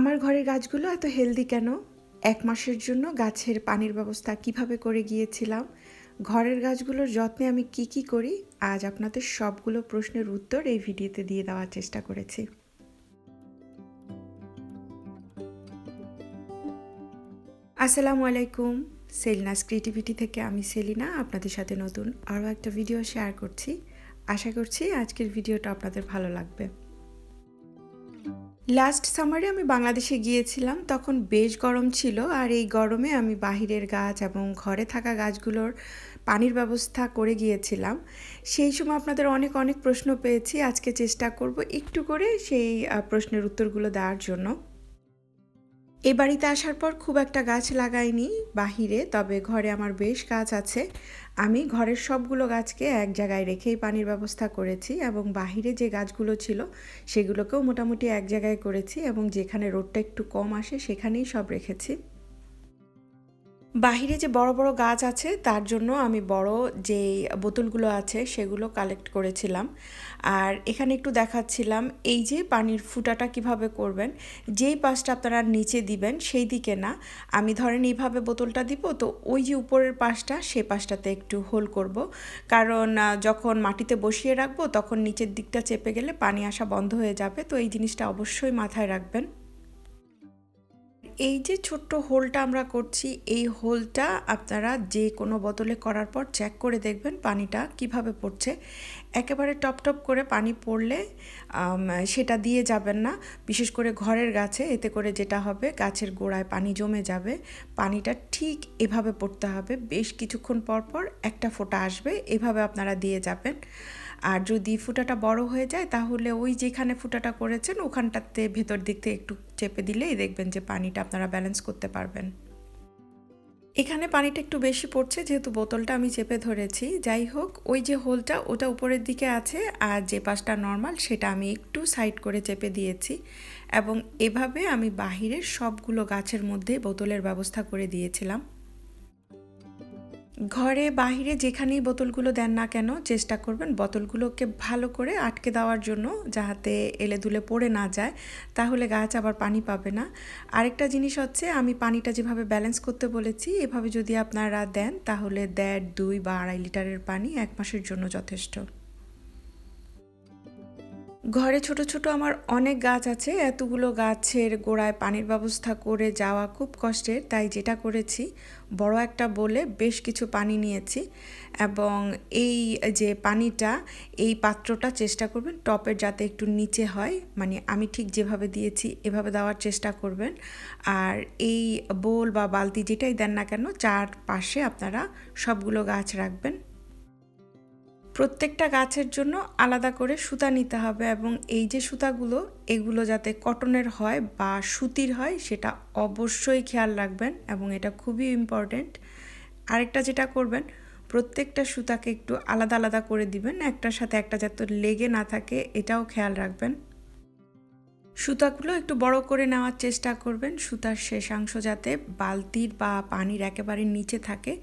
আমার ঘরের গাছগুলো এত হেলদি কেন? এক মাসের জন্য গাছের পানির ব্যবস্থা কীভাবে করে গিয়েছিলাম? ঘরের গাছগুলোর যত্নে আমি কি কি করি? আজ আপনাদের সবগুলো প্রশ্নের উত্তর এই ভিডিওতে দিয়ে দেওয়ার চেষ্টা করেছি। আসসালামু আলাইকুম, সেলিনাস ক্রিয়েটিভিটি থেকে আমি সেলিনা, আপনাদের সাথে নতুন আরও একটা ভিডিও শেয়ার করছি। আশা করছি আজকের ভিডিওটা আপনাদের ভালো লাগবে। লাস্ট সামারে আমি বাংলাদেশে গিয়েছিলাম, তখন বেশ গরম ছিল আর এই গরমে আমি বাহিরের গাছ এবং ঘরে থাকা গাছগুলোর পানির ব্যবস্থা করে গিয়েছিলাম। সেই সময় আপনাদের অনেক অনেক প্রশ্ন পেয়েছি, আজকে চেষ্টা করব একটু করে সেই প্রশ্নের উত্তরগুলো দেওয়ার জন্য। এ বাড়িতে আসার পর খুব একটা গাছ লাগাইনি বাহিরে, তবে ঘরে আমার বেশ গাছ আছে। আমি ঘরের সবগুলো গাছকে এক জায়গায় রেখেই পানির ব্যবস্থা করেছি এবং বাহিরে যে গাছগুলো ছিল সেগুলোকেও মোটামুটি এক জায়গায় করেছি এবং যেখানে রোডটা একটু কম আসে সেখানেই সব রেখেছি। বাহিরে যে বড় বড় গাছ আছে, তার জন্য আমি বড় যে বোতলগুলো আছে, সেগুলো কালেক্ট করেছিলাম। আর এখানে একটু দেখাচ্ছিলাম, এই যে পানির ফুটাটা কীভাবে করবেন, যেই পাশটা আপনারা নিচে দিবেন, সেই দিকে না। আমি ধরেন এইভাবে বোতলটা দিব, তো ওই যে উপরের পাশটা সেই পাশটাতে একটু হোল করব। কারণ যখন মাটিতে বসিয়ে রাখব, তখন নিচের দিকটা চেপে গেলে পানি আসা বন্ধ হয়ে যাবে, তো এই জিনিসটা অবশ্যই মাথায় রাখবেন। এই যে ছোট্ট হোলটা আমরা করছি, এই হোলটা আপনারা যে কোনো বোতলে করার পর চেক করে দেখবেন পানিটা কীভাবে পড়ছে। একেবারে টপ টপ করে পানি পড়লে সেটা দিয়ে যাবেন না। বিশেষ করে ঘরের গাছে, এতে করে যেটা হবে, গাছের গোড়ায় পানি জমে যাবে। পানিটা ঠিক এভাবে পড়তে হবে। বেশ কিছুক্ষণ পর পর একটা ফোঁটা আসবে, এভাবে আপনারা দিয়ে যাবেন। আর যদি ফুটাটা বড় হয়ে যায়, তাহলে ওই যেখানে ফুটাটা করেছেন, ওখানটাতে ভেতর দিক থেকে একটু চেপে দিলেই দেখবেন যে পানিটা আপনারা ব্যালেন্স করতে পারবেন। এখানে পানিটা একটু বেশি পড়ছে, যেহেতু বোতলটা আমি চেপে ধরেছি। যাই হোক, ওই যে হোলটা, ওটা উপরের দিকে আছে আর যে পাশটা নর্মাল সেটা আমি একটু সাইড করে চেপে দিয়েছি এবং এভাবে আমি বাহিরের সবগুলো গাছের মধ্যে বোতলের ব্যবস্থা করে দিয়েছিলাম। ঘরে বাহিরে যেখানেই বোতলগুলো দেন না কেন, চেষ্টা করবেন বোতলগুলোকে ভালো করে আটকে দেওয়ার জন্য যাহাতে এলে দুলে পড়ে না যায়, তাহলে গাছ আবার পানি পাবে না। আরেকটা জিনিস হচ্ছে, আমি পানিটা যেভাবে ব্যালেন্স করতে বলেছি, এভাবে যদি আপনারা দেন, তাহলে দেড়, দুই বা আড়াই লিটারের পানি এক মাসের জন্য যথেষ্ট। ঘরে ছোট ছোট আমার অনেক গাছ আছে, এতগুলো গাছের গোড়ায় পানির ব্যবস্থা করে যাওয়া খুব কষ্টের, তাই যেটা করেছি, বড় একটা বলে বেশ কিছু পানি নিয়েছি এবং এই যে পানিটা, এই পাত্রটা চেষ্টা করবেন টপের যাতে একটু নিচে হয় মানে আমি ঠিক যেভাবে দিয়েছি এভাবে দেওয়ার চেষ্টা করবেন। আর এই বোল বা বালতি যেটাই দেন না কেন চার পাশে আপনারা সবগুলো গাছ রাখবেন। প্রত্যেকটা গাছের জন্য আলাদা করে সুতা নিতে হবে এবং এই যে সুতাগুলো, এগুলো যাতে কটনের হয় বা সুতির হয়, সেটা অবশ্যই খেয়াল রাখবেন এবং এটা খুবই ইম্পর্ট্যান্ট আরেকটা যেটা করবেন, প্রত্যেকটা সুতাকে একটু আলাদা আলাদা করে দিবেন। একটার সাথে একটা যাতে লেগে না থাকে, এটাও খেয়াল রাখবেন। সুতাগুলো একটু বড় করে নেওয়ার চেষ্টা করবেন। সুতার শেষাংশ যাতে বালতির বা পানির একেবারে নিচে থাকে,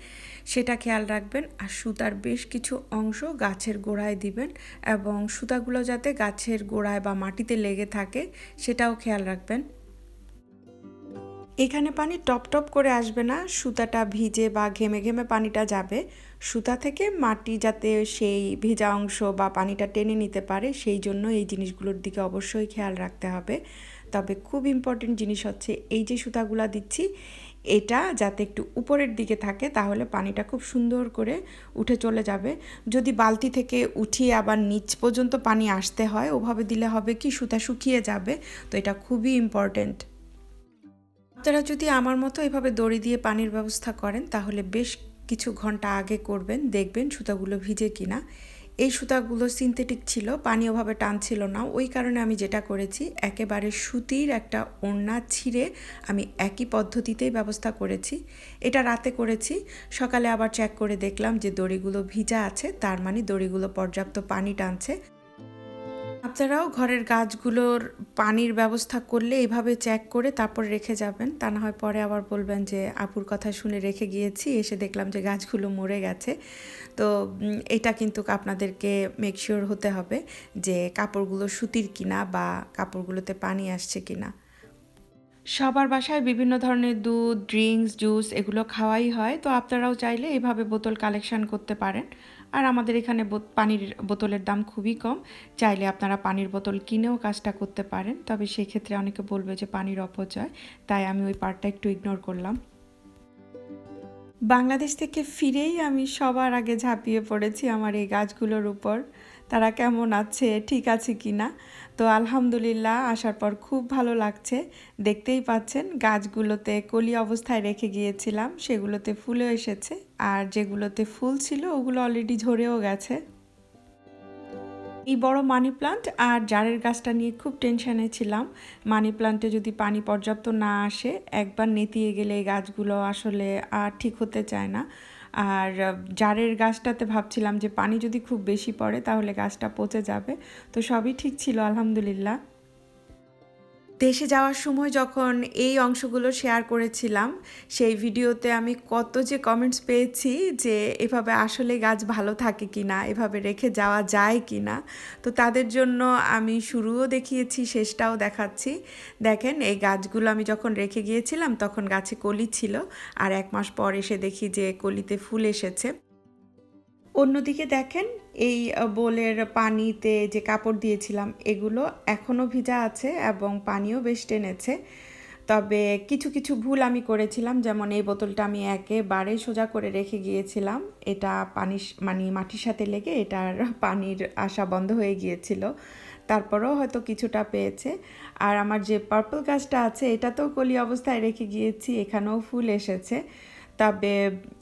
সেটা খেয়াল রাখবেন। আর সুতার বেশ কিছু অংশ গাছের গোড়ায় দিবেন এবং সুতাগুলো যাতে গাছের গোড়ায় বা মাটিতে লেগে থাকে, সেটাও খেয়াল রাখবেন। এখানে পানি টপ টপ করে আসবে না, সুতাটা ভিজে বা ঘেমে ঘেমে পানিটা যাবে। সুতা থেকে মাটি যাতে সেই ভেজা অংশ বা পানিটা টেনে নিতে পারে, সেই জন্য এই জিনিসগুলোর দিকে অবশ্যই খেয়াল রাখতে হবে। তবে খুব ইম্পর্টেন্ট জিনিস হচ্ছে এই যে সুতাগুলা দিচ্ছি, এটা যাতে একটু উপরের দিকে থাকে, তাহলে পানিটা খুব সুন্দর করে উঠে চলে যাবে। যদি বালতি থেকে উঠিয়ে আবার নিচ পর্যন্ত পানি আসতে হয়, ওভাবে দিলে হবে কি সুতা শুকিয়ে যাবে, তো এটা খুবই ইম্পর্টেন্ট আপনারা যদি আমার মতো এভাবে দড়ি দিয়ে পানির ব্যবস্থা করেন, তাহলে বেশ কিছু ঘণ্টা আগে করবেন, দেখবেন সুতাগুলো ভিজে কিনা। এই সুতাগুলো সিনথেটিক ছিল, পানি ওভাবে টানছিল না। ওই কারণে আমি যেটা করেছি, একেবারে সুতির একটা ওড়না ছিঁড়ে আমি একই পদ্ধতিতেই ব্যবস্থা করেছি। এটা রাতে করেছি, সকালে আবার চেক করে দেখলাম যে দড়িগুলো ভিজা আছে, তার মানে দড়িগুলো পর্যাপ্ত পানি টানছে। আপনারাও ঘরের গাছগুলোর পানির ব্যবস্থা করলে এভাবে চেক করে তারপর রেখে যাবেন। তা না হয় পরে আবার বলবেন যে, আপুর কথা শুনে রেখে গিয়েছি, এসে দেখলাম যে গাছগুলো মরে গেছে। তো এটা কিন্তু আপনাদেরকে মেকশিওর হতে হবে যে, কাপড়গুলো সুতির কিনা বা কাপড়গুলোতে পানি আসছে কিনা। সবার বাসায় বিভিন্ন ধরনের দুধ ড্রিঙ্কস জুস এগুলো খাওয়াই হয়। তো আপনারাও চাইলে এভাবে বোতল কালেকশন করতে পারেন। আর আমাদের এখানে পানির বোতলের দাম খুবই কম। চাইলে আপনারা পানির বোতল কিনেও কাজটা করতে পারেন। তবে সেক্ষেত্রে অনেকে বলবে যে পানির অপচয়। তাই আমি ওই পার্টটা একটু ইগনোর করলাম। বাংলাদেশ থেকে ফিরেই আমি সবার আগে ঝাঁপিয়ে পড়েছি আমার এই গাছগুলোর উপর। তারা কেমন আছে, ঠিক আছে কি না তো আলহামদুলিল্লাহ, আসার পর খুব ভালো লাগছে। দেখতেই পাচ্ছেন, গাছগুলোতে কলি অবস্থায় রেখে গিয়েছিলাম, সেগুলোতে ফুলও এসেছে। আর যেগুলোতে ফুল ছিল, ওগুলো অলরেডি ঝরেও গেছে। এই বড় মানি প্লান্ট আর জারের গাছটা নিয়ে খুব টেনশনে ছিলাম। মানি প্লান্টে যদি পানি পর্যাপ্ত না আসে, একবার নেতিয়ে গেলে গাছগুলো আসলে আর ঠিক হতে চায় না। আর জারের গাছটাতে ভাবছিলাম যে পানি যদি খুব বেশি পড়ে তাহলে গাছটা পচে যাবে। তো সবই ঠিক ছিল, আলহামদুলিল্লাহ। দেশে যাওয়ার সময় যখন এই অংশগুলো শেয়ার করেছিলাম, সেই ভিডিওতে আমি কত যে কমেন্টস পেয়েছি যে এভাবে আসলে গাছ ভালো থাকে কি না এভাবে রেখে যাওয়া যায় কি না তো তাদের জন্য আমি শুরুও দেখিয়েছি, শেষটাও দেখাচ্ছি। দেখেন, এই গাছগুলো আমি যখন রেখে গিয়েছিলাম, তখন গাছে কলি ছিল। আর এক মাস পর এসে দেখি যে কলিতে ফুল এসেছে। অন্যদিকে দেখেন, এই বোলের পানিতে যে কাপড় দিয়েছিলাম, এগুলো এখনও ভিজা আছে এবং পানিও বেশ টেনেছে। তবে কিছু কিছু ভুল আমি করেছিলাম, যেমন এই বোতলটা আমি একেবারে সোজা করে রেখে গিয়েছিলাম। এটা পানি মানে মাটির সাথে লেগে এটার পানির আসা বন্ধ হয়ে গিয়েছিল। তারপরেও হয়তো কিছুটা পেয়েছে। আর আমার যে পার্পল গাছটা আছে এটা তো কলি অবস্থায় রেখে গিয়েছি, এখানেও ফুল এসেছে। তবে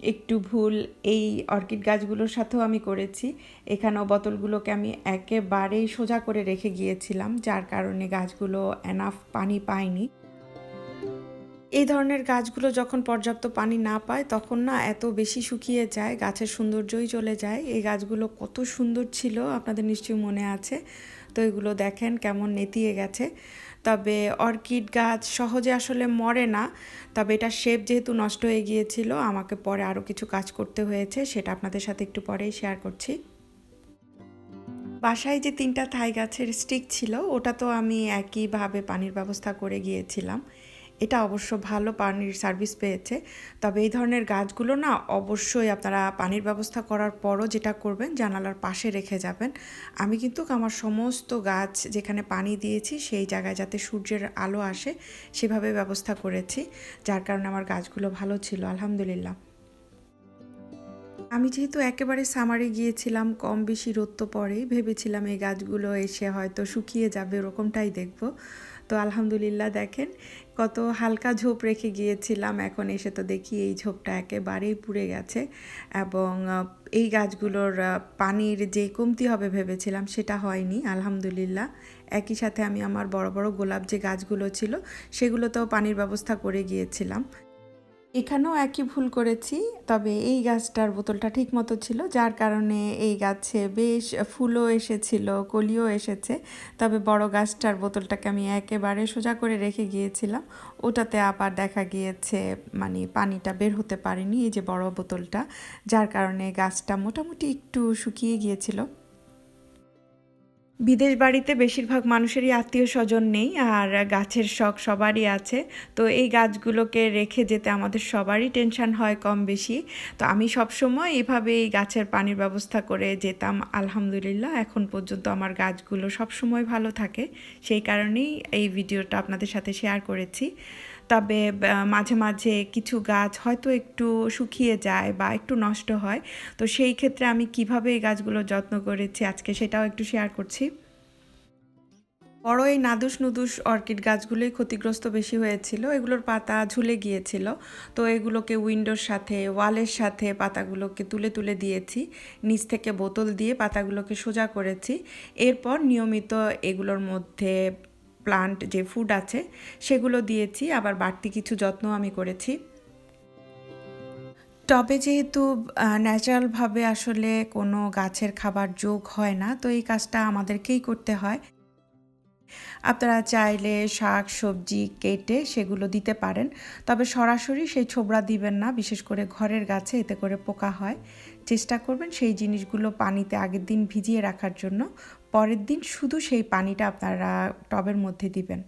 একটু ভুল, এই অর্কিড গাছগুলোর সাথেও আমি করেছি। এখানেও বোতলগুলোকে আমি একেবারেই সোজা করে রেখে গিয়েছিলাম, যার কারণে গাছগুলো এনাফ পানি পায়নি। এই ধরনের গাছগুলো যখন পর্যাপ্ত পানি না পায়, তখন না এত বেশি শুকিয়ে যায়, গাছের সৌন্দর্যই চলে যায়। এই গাছগুলো কত সুন্দর ছিল, আপনাদের নিশ্চয়ই মনে আছে। তো এগুলো দেখেন কেমন নেতিয়ে গেছে। তবে অর্কিড গাছ সহজে আসলে মরে না, তবে এটা শেপ যেহেতু নষ্ট হয়ে গিয়েছিল, আমাকে পরে আরও কিছু কাজ করতে হয়েছে, সেটা আপনাদের সাথে একটু পরেই শেয়ার করছি। বাসায় যে তিনটা থাই গাছের স্টিক ছিল, ওটা তো আমি একইভাবে পানির ব্যবস্থা করে গিয়েছিলাম। এটা অবশ্য ভালো পানির সার্ভিস পেয়েছে। তবে এই ধরনের গাছগুলো না অবশ্যই আপনারা পানির ব্যবস্থা করার পরও যেটা করবেন, জানালার পাশে রেখে যাবেন। আমি কিন্তু আমার সমস্ত গাছ যেখানে পানি দিয়েছি, সেই জায়গায় যাতে সূর্যের আলো আসে, সেভাবে ব্যবস্থা করেছি। যার কারণে আমার গাছগুলো ভালো ছিল, আলহামদুলিল্লাহ। আমি যেহেতু একেবারে সামারে গিয়েছিলাম, কম বেশি রোদ তো পরেই ভেবেছিলাম এই গাছগুলো এসে হয়তো শুকিয়ে যাবে, ওরকমটাই দেখব। তো আলহামদুলিল্লাহ দেখেন, কত হালকা ঝোপ রেখে গিয়েছিলাম। এখন এসে তো দেখি এই ঝোপটা একেবারেই পুড়ে গেছে এবং এই গাছগুলোর পানির যে কমতি হবে ভেবেছিলাম সেটা হয়নি, আলহামদুলিল্লাহ। একই সাথে আমি আমার বড় বড় গোলাপ যে গাছগুলো ছিল, সেগুলোতেও পানির ব্যবস্থা করে গিয়েছিলাম। এখানেও একই ভুল করেছি, তবে এই গাছটার বোতলটা ঠিক মতো ছিল, যার কারণে এই গাছে বেশ ফুলও এসেছিল, কলিও এসেছে, তবে বড় গাছটার বোতলটাকে আমি একেবারে সোজা করে রেখে গিয়েছিলাম। ওটাতে আবার দেখা গিয়েছে মানে পানিটা বের হতে পারেনি এই যে বড় বোতলটা, যার কারণে গাছটা মোটামুটি একটু শুকিয়ে গিয়েছিল। বিদেশ বাড়িতে বেশিরভাগ মানুষেরই আত্মীয় স্বজন নেই আর গাছের শখ সবারই আছে। তো এই গাছগুলোকে রেখে যেতে আমাদের সবারই টেনশন হয় কম বেশি। তো আমি সবসময় এভাবে এই গাছের পানির ব্যবস্থা করে যেতাম, আলহামদুলিল্লাহ। এখন পর্যন্ত আমার গাছগুলো সবসময় ভালো থাকে। সেই কারণেই এই ভিডিওটা আপনাদের সাথে শেয়ার করেছি। তবে মাঝে মাঝে কিছু গাছ হয়তো একটু শুকিয়ে যায় বা একটু নষ্ট হয়। তো সেই ক্ষেত্রে আমি কীভাবে এই গাছগুলো যত্ন করেছি আজকে সেটাও একটু শেয়ার করছি। বড় এই নাদুস নুদুস অর্কিড গাছগুলোই ক্ষতিগ্রস্ত বেশি হয়েছিল। এগুলোর পাতা ঝুলে গিয়েছিল। তো এগুলোকে উইন্ডোর সাথে, ওয়ালের সাথে পাতাগুলোকে তুলে তুলে দিয়েছি। নিচ থেকে বোতল দিয়ে পাতাগুলোকে সোজা করেছি। এরপর নিয়মিত এগুলোর মধ্যে প্লান্ট যে ফুড আছে, সেগুলো দিয়েছি, আবার বাড়তি কিছু যত্ন আমি করেছি। টবে যেহেতু ন্যাচারালভাবে আসলে কোনো গাছের খাবার যোগ হয় না, তো এই কাজটা আমাদেরকেই করতে হয়। আপনারা চাইলে শাক, সবজি কেটে সেগুলো দিতে পারেন, তবে সরাসরি সেই ছোবড়া দিবেন না, বিশেষ করে ঘরের গাছে, এতে করে পোকা হয়। চেষ্টা করবেন সেই জিনিসগুলো পানিতে আগের দিন ভিজিয়ে রাখার জন্য পরের দিন শুধু সেই পানিটা আপনারা টবের মধ্যে দিবেন।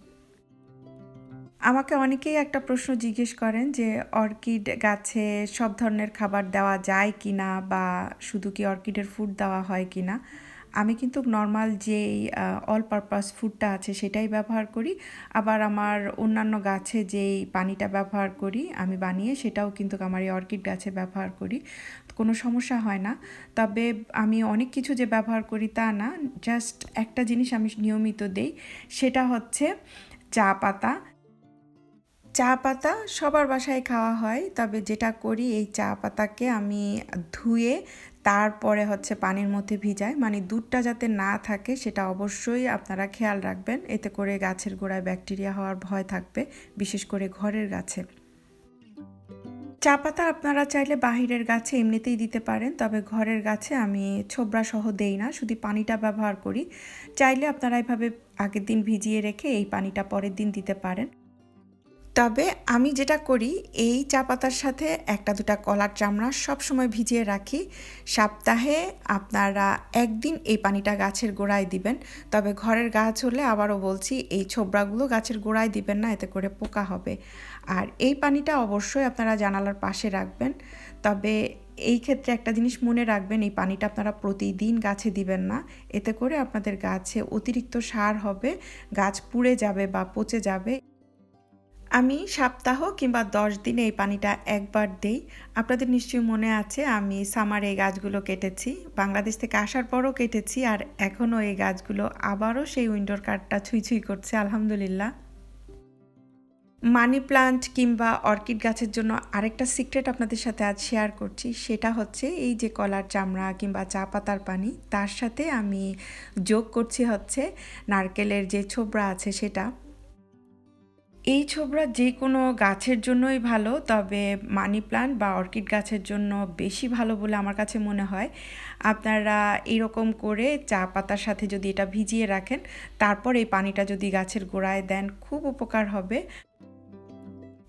আমাকে অনেকেই একটা প্রশ্ন জিজ্ঞেস করেন যে, অর্কিড গাছে সব ধরনের খাবার দেওয়া যায় কি না বা শুধু কি অর্কিডের ফুড দেওয়া হয় কি না আমি কিন্তু নর্মাল যেই অল পারপাস ফুডটা আছে সেটাই ব্যবহার করি। আবার আমার অন্যান্য গাছে যেই পানিটা ব্যবহার করি, আমি বানিয়ে সেটাও কিন্তু আমার এই অর্কিড গাছে ব্যবহার করি। কোনো সমস্যা হয় না। তবে আমি অনেক কিছু যে ব্যবহার করি তা না জাস্ট একটা জিনিস আমি নিয়মিত দেই, সেটা হচ্ছে চা পাতা। চা পাতা সবার বাসায় খাওয়া হয়, তবে যেটা করি এই চা পাতাকে আমি ধুয়ে তারপরে হচ্ছে পানির মধ্যে ভিজায়। মানে দুধটা যাতে না থাকে, সেটা অবশ্যই আপনারা খেয়াল রাখবেন। এতে করে গাছের গোড়ায় ব্যাকটেরিয়া হওয়ার ভয় থাকবে, বিশেষ করে ঘরের গাছে। চা পাতা আপনারা চাইলে বাহিরের গাছে এমনিতেই দিতে পারেন, তবে ঘরের গাছে আমি ছোবরা সহ দেই না, শুধু পানিটা ব্যবহার করি। চাইলে আপনারা এভাবে আগের দিন ভিজিয়ে রেখে এই পানিটা পরের দিন দিতে পারেন। তবে আমি যেটা করি, এই চা পাতার সাথে একটা দুটা কলার চামড়া সব সময় ভিজিয়ে রাখি। সপ্তাহে আপনারা একদিন এই পানিটা গাছের গোড়ায় দিবেন। তবে ঘরের গাছ হলে আবারও বলছি, এই ছোবড়াগুলো গাছের গোড়ায় দিবেন না, এতে করে পোকা হবে। আর এই পানিটা অবশ্যই আপনারা জানালার পাশে রাখবেন। তবে এই ক্ষেত্রে একটা জিনিস মনে রাখবেন, এই পানিটা আপনারা প্রতিদিন গাছে দিবেন না। এতে করে আপনাদের গাছে অতিরিক্ত সার হবে, গাছ পুড়ে যাবে বা পচে যাবে। আমি সপ্তাহ কিংবা দশ দিনে এই পানিটা একবার দেই। আপনাদের নিশ্চয়ই মনে আছে, আমি সামারে এই গাছগুলো কেটেছি, বাংলাদেশ থেকে আসার পরও কেটেছি আর এখনও এই গাছগুলো আবারও সেই উইন্ডোর কার্ডটা ছুঁই ছুঁই করছে, আলহামদুলিল্লাহ। মানি প্লান্ট কিংবা অর্কিড গাছের জন্য আরেকটা সিক্রেট আপনাদের সাথে আজ শেয়ার করছি, সেটা হচ্ছে এই যে কলার চামড়া কিংবা চা পাতার পানি, তার সাথে আমি যোগ করছি হচ্ছে নারকেলের যে ছোবড়া আছে সেটা। এই ছোবড়া যে কোনো গাছের জন্যই ভালো, তবে মানি প্লান্ট বা অর্কিড গাছের জন্য বেশি ভালো বলে আমার কাছে মনে হয়। আপনারা এরকম করে চা পাতার সাথে যদি এটা ভিজিয়ে রাখেন, তারপর এই পানিটা যদি গাছের গোড়ায় দেন, খুব উপকার হবে।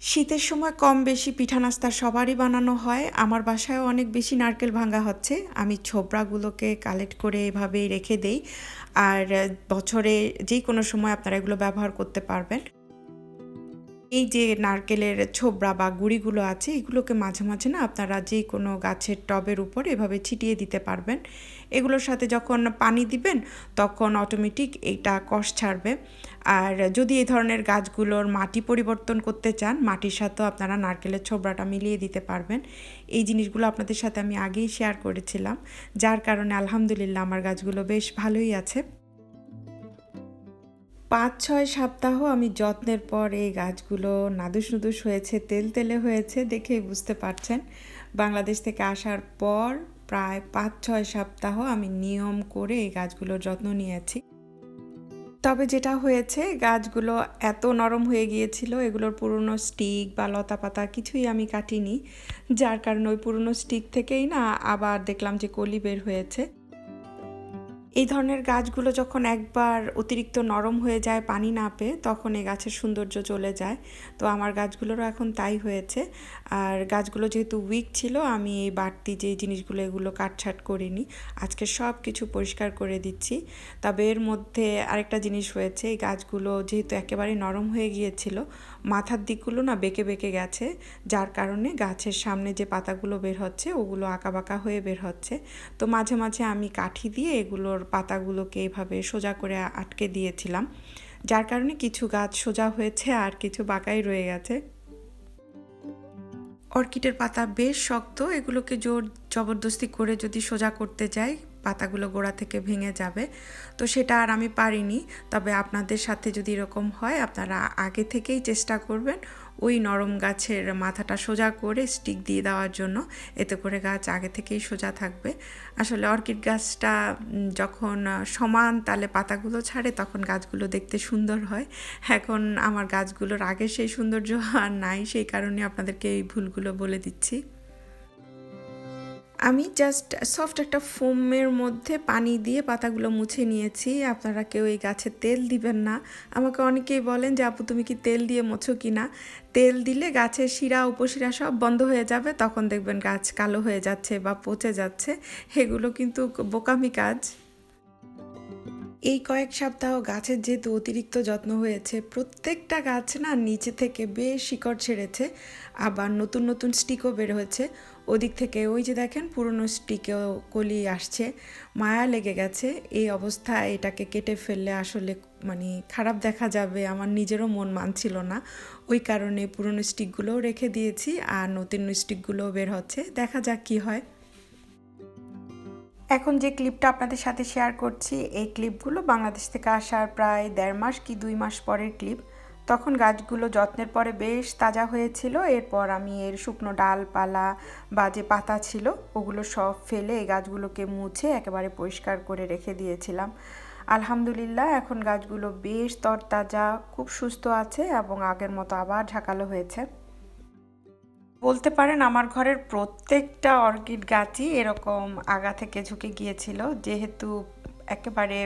শীতের সময় কম বেশি পিঠা নাস্তা সবারই বানানো হয়। আমার বাসায়ও অনেক বেশি নারকেল ভাঙা হচ্ছে। আমি ছোবড়াগুলোকে কালেক্ট করে এভাবেই রেখে দেই। আর বছরে যে কোনো সময় আপনারা এগুলো ব্যবহার করতে পারবেন। এই যে নারকেলের ছোবড়া বা গুঁড়িগুলো আছে, এগুলোকে মাঝে মাঝে না আপনারা যে কোনো গাছের টবের উপর এভাবে ছিটিয়ে দিতে পারবেন। এগুলোর সাথে যখন পানি দিবেন, তখন অটোমেটিক এটা কষ ছাড়বে। আর যদি এই ধরনের গাছগুলোর মাটি পরিবর্তন করতে চান, মাটির সাথেও আপনারা নারকেলের ছোবড়াটা মিলিয়ে দিতে পারবেন। এই জিনিসগুলো আপনাদের সাথে আমি আগেই শেয়ার করেছিলাম। যার কারণে আলহামদুলিল্লাহ আমার গাছগুলো বেশ ভালোই আছে। পাঁচ ছয় সপ্তাহ আমি যত্নের পর এই গাছগুলো নাদুস নুদুস হয়েছে তেল তেলে হয়েছে দেখেই বুঝতে পারছেন। বাংলাদেশ থেকে আসার পর প্রায় পাঁচ ছয় সপ্তাহ আমি নিয়ম করে এই গাছগুলোর যত্ন নিয়েছি। তবে যেটা হয়েছে, গাছগুলো এত নরম হয়ে গিয়েছিল, এগুলোর পুরনো স্টিক বা লতা পাতা কিছুই আমি কাটিনি। যার কারণে ওই পুরনো স্টিক থেকেই না আবার দেখলাম যে কলি বের হয়েছে। এই ধরনের গাছগুলো যখন একবার অতিরিক্ত নরম হয়ে যায়, পানি না পেয়ে তখন এই গাছের সৌন্দর্য চলে যায়। তো আমার গাছগুলোরও এখন তাই হয়েছে। আর গাছগুলো যেহেতু উইক ছিল, আমি এই বাড়তি যে জিনিসগুলো এগুলো কাটছাট করিনি। আজকে সব কিছু পরিষ্কার করে দিচ্ছি। তবে এর মধ্যে আরেকটা জিনিস হয়েছে, এই গাছগুলো যেহেতু একেবারে নরম হয়ে গিয়েছিল মাথার দিকগুলো না বেঁকে বেঁকে গেছে, যার কারণে গাছের সামনে যে পাতাগুলো বের হচ্ছে, ওগুলো আঁকা বাঁকা হয়ে বের হচ্ছে। তো মাঝে মাঝে আমি কাঠি দিয়ে এগুলোর পাতাগুলোকে এভাবে সোজা করে আটকে দিয়েছিলাম, যার কারণে কিছু গাছ সোজা হয়েছে আর কিছু বাঁকাই রয়ে গেছে। অর্কিডের পাতা বেশ শক্ত, এগুলোকে জোর জবরদস্তি করে যদি সোজা করতে যাই পাতাগুলো গোড়া থেকে ভেঙে যাবে। তো সেটা আর আমি পারিনি। তবে আপনাদের সাথে যদি এরকম হয়, আপনারা আগে থেকেই চেষ্টা করবেন ওই নরম গাছের মাথাটা সোজা করে স্টিক দিয়ে দেওয়ার জন্য। এতে করে গাছ আগে থেকেই সোজা থাকবে। আসলে অর্কিড গাছটা যখন সমান তালে পাতাগুলো ছাড়ে, তখন গাছগুলো দেখতে সুন্দর হয়। এখন আমার গাছগুলোর আগে সেই সৌন্দর্য আর নাই, সেই কারণে আপনাদেরকে এই ভুলগুলো বলে দিচ্ছি। আমি জাস্ট সফট একটা ফোমের মধ্যে পানি দিয়ে পাতাগুলো মুছে নিয়েছি। আপনারা কেউ এই গাছে তেল দিবেন না। আমাকে অনেকেই বলেন যে, আপু, তুমি কি তেল দিয়ে মোছো কি না? তেল দিলে গাছের শিরা, উপশিরা সব বন্ধ হয়ে যাবে। তখন দেখবেন গাছ কালো হয়ে যাচ্ছে বা পচে যাচ্ছে। এগুলো কিন্তু বোকামি কাজ। এই কয়েক সপ্তাহ গাছের যেহেতু অতিরিক্ত যত্ন হয়েছে, প্রত্যেকটা গাছ না নিচে থেকে বেশ শিকড় ছেড়েছে। আবার নতুন নতুন স্টিকও বের হয়েছে। ওদিক থেকে ওই যে দেখেন পুরনো স্টিকেও কলি আসছে, মায়া লেগে গেছে। এই অবস্থায় এটাকে কেটে ফেললে আসলে মানে খারাপ দেখা যাবে, আমার নিজেরও মন মানছিল না। ওই কারণে পুরনো স্টিকগুলোও রেখে দিয়েছি আর নতুন স্টিকগুলোও বের হচ্ছে, দেখা যাক কী হয়। এখন যে ক্লিপটা আপনাদের সাথে শেয়ার করছি, এই ক্লিপগুলো বাংলাদেশ থেকে আসার প্রায় দেড় মাস কি দুই মাস পরের ক্লিপ। তখন গাছগুলো যত্নের পরে বেশ তাজা হয়েছিল। এরপর আমি এর শুকনো ডালপালা বা যে পাতা ছিল, ওগুলো সব ফেলে এই গাছগুলোকে মুছে একেবারে পরিষ্কার করে রেখে দিয়েছিলাম। আলহামদুলিল্লাহ, এখন গাছগুলো বেশ তরতাজা, খুব সুস্থ আছে এবং আগের মতো আবার ঝাঁকালো হয়েছে। বলতে পারেন আমার ঘরের প্রত্যেকটা অর্কিড গাছই এরকম আগা থেকে ঝুঁকে গিয়েছিল। যেহেতু একেবারে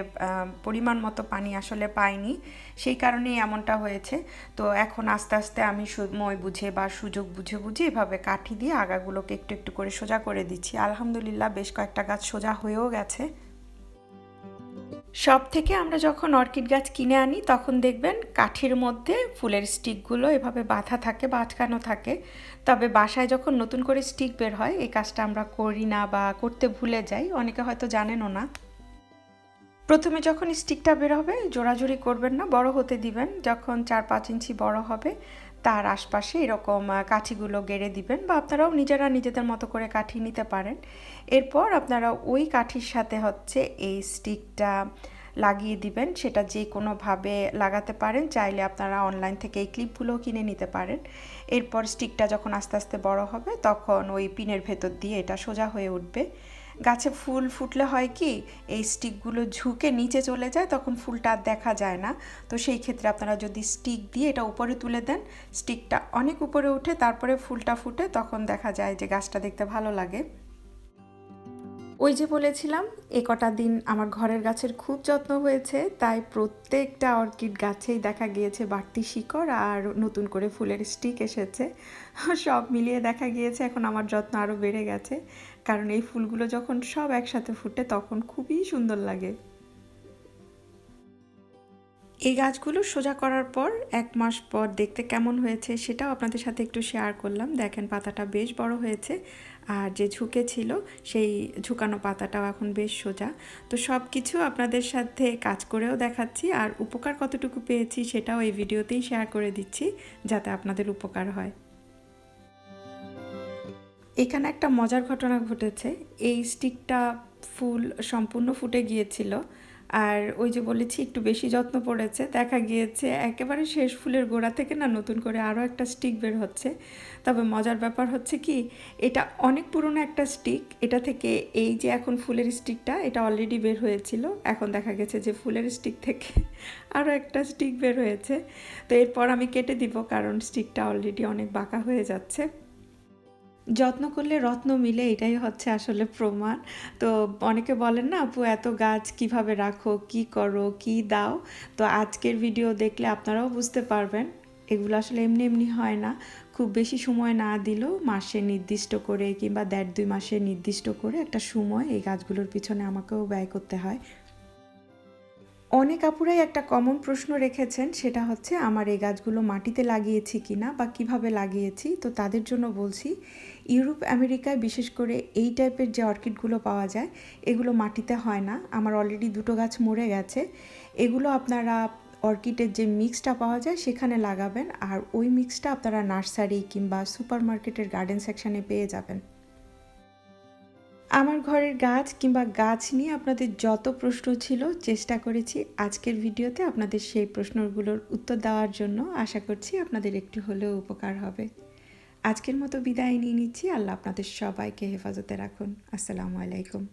পরিমাণ মতো পানি আসলে পাইনি। সেই কারণেই এমনটা হয়েছে। তো এখন আস্তে আস্তে আমি সময় বুঝে বা সুযোগ বুঝে বুঝে এভাবে কাঠি দিয়ে আগাগুলোকে একটু একটু করে সোজা করে দিচ্ছি। আলহামদুলিল্লাহ বেশ কয়েকটা গাছ সোজা হয়েও গেছে। সব থেকে আমরা যখন অর্কিড গাছ কিনে আনি, তখন দেখবেন কাঠির মধ্যে ফুলের স্টিকগুলো এভাবে বাঁধা থাকে বা আটকানো থাকে। তবে বাসায় যখন নতুন করে স্টিক বের হয়, এই কাজটা আমরা করি না বা করতে ভুলে যাই। অনেকে হয়তো জানেনও না। প্রথমে যখন স্টিকটা বের হবে, জোড়াজুড়ি করবেন না, বড় হতে দিবেন। যখন চার পাঁচ ইঞ্চি বড় হবে, তার আশপাশে এরকম কাঠিগুলো গেড়ে দিবেন বা আপনারাও নিজেরা নিজেদের মতো করে কাঠি নিতে পারেন। এরপর আপনারা ওই কাঠির সাথে হচ্ছে এই স্টিকটা লাগিয়ে দিবেন। সেটা যে কোনোভাবে লাগাতে পারেন, চাইলে আপনারা অনলাইন থেকে এই ক্লিপগুলোও কিনে নিতে পারেন। এরপর স্টিকটা যখন আস্তে আস্তে বড় হবে, তখন ওই পিনের ভেতর দিয়ে এটা সোজা হয়ে উঠবে। গাছে ফুল ফুটলে হয় কি, এই স্টিকগুলো ঝুঁকে নিচে চলে যায়, তখন ফুলটা আর দেখা যায় না। তো সেই ক্ষেত্রে আপনারা যদি স্টিক দিয়ে এটা উপরে তুলে দেন, স্টিকটা অনেক উপরে উঠে তারপরে ফুলটা ফুটে তখন দেখা যায় যে গাছটা দেখতে ভালো লাগে। ওই যে বলেছিলাম, এ কটা দিন আমার ঘরের গাছের খুব যত্ন হয়েছে, তাই প্রত্যেকটা অর্কিড গাছেই দেখা গিয়েছে বাড়তি শিকড় আর নতুন করে ফুলের স্টিক এসেছে। সব মিলিয়ে দেখা গিয়েছে, এখন আমার যত্ন আরও বেড়ে গেছে। কারণ এই ফুলগুলো যখন সব একসাথে ফুটে তখন খুবই সুন্দর লাগে। এই গাছগুলো সোজা করার পর এক মাস পর দেখতে কেমন হয়েছে সেটাও আপনাদের সাথে একটু শেয়ার করলাম। দেখেন পাতাটা বেশ বড় হয়েছে আর যে ঝুঁকে ছিল সেই ঝুঁকানো পাতাটাও এখন বেশ সোজা। তো সব কিছু আপনাদের সাথে কাজ করেও দেখাচ্ছি আর উপকার কতটুকু পেয়েছি সেটাও এই ভিডিওতেই শেয়ার করে দিচ্ছি যাতে আপনাদের উপকার হয়। এখানে একটা মজার ঘটনা ঘটেছে। এই স্টিকটা ফুল, সম্পূর্ণ ফুটে গিয়েছিল। আর ওই যে বলেছি, একটু বেশি যত্ন পড়েছে। দেখা গিয়েছে, একেবারে শেষ ফুলের গোড়া থেকে না নতুন করে আরও একটা স্টিক বের হচ্ছে। তবে মজার ব্যাপার হচ্ছে কি, এটা অনেক পুরনো একটা স্টিক এটা থেকে এই যে এখন ফুলের স্টিকটা এটা অলরেডি বের হয়েছিল। এখন দেখা গেছে যে ফুলের স্টিক থেকে আরও একটা স্টিক বের হয়েছে। তো এরপর আমি কেটে দিব, কারণ স্টিকটা অলরেডি অনেক বাঁকা হয়ে যাচ্ছে। যত্ন করলে রত্ন মিলে, এটাই হচ্ছে আসলে প্রমাণ। তো অনেকে বলেন না, আপু, এত গাছ কীভাবে রাখো? কি করো? কি দাও? তো আজকের ভিডিও দেখলে আপনারাও বুঝতে পারবেন, এগুলো আসলে এমনি এমনি হয় না। খুব বেশি সময় না দিলেও মাসে নির্দিষ্ট করে কিংবা দেড় দুই মাসে নির্দিষ্ট করে একটা সময় এই গাছগুলোর পিছনে আমাকেও ব্যয় করতে হয়। অনেক আপুরাই একটা কমন প্রশ্ন রেখেছেন, সেটা হচ্ছে, আমার এই গাছগুলো মাটিতে লাগিয়েছি কি না বা কীভাবে লাগিয়েছি? তো তাদের জন্য বলছি, ইউরোপ, আমেরিকায় বিশেষ করে এই টাইপের যে অর্কিডগুলো পাওয়া যায়, এগুলো মাটিতে হয় না। আমার অলরেডি দুটো গাছ মরে গেছে। এগুলো আপনারা অর্কিডের যে মিক্সটা পাওয়া যায়, সেখানে লাগাবেন। আর ওই মিক্সটা আপনারা নার্সারি কিংবা সুপার মার্কেটের গার্ডেন সেকশানে পেয়ে যাবেন। আমার ঘরের গাছ কিংবা গাছ নিয়ে আপনাদের যত প্রশ্ন ছিল, চেষ্টা করেছি আজকের ভিডিওতে আপনাদের সেই প্রশ্নগুলোর উত্তর দেওয়ার জন্য। আশা করছি আপনাদের একটু হলেও উপকার হবে। আজকের মতো বিদায় নিয়ে নিচ্ছি। আল্লাহ আপনাদের সবাইকে হেফাজতে রাখুন। আসসালামু আলাইকুম।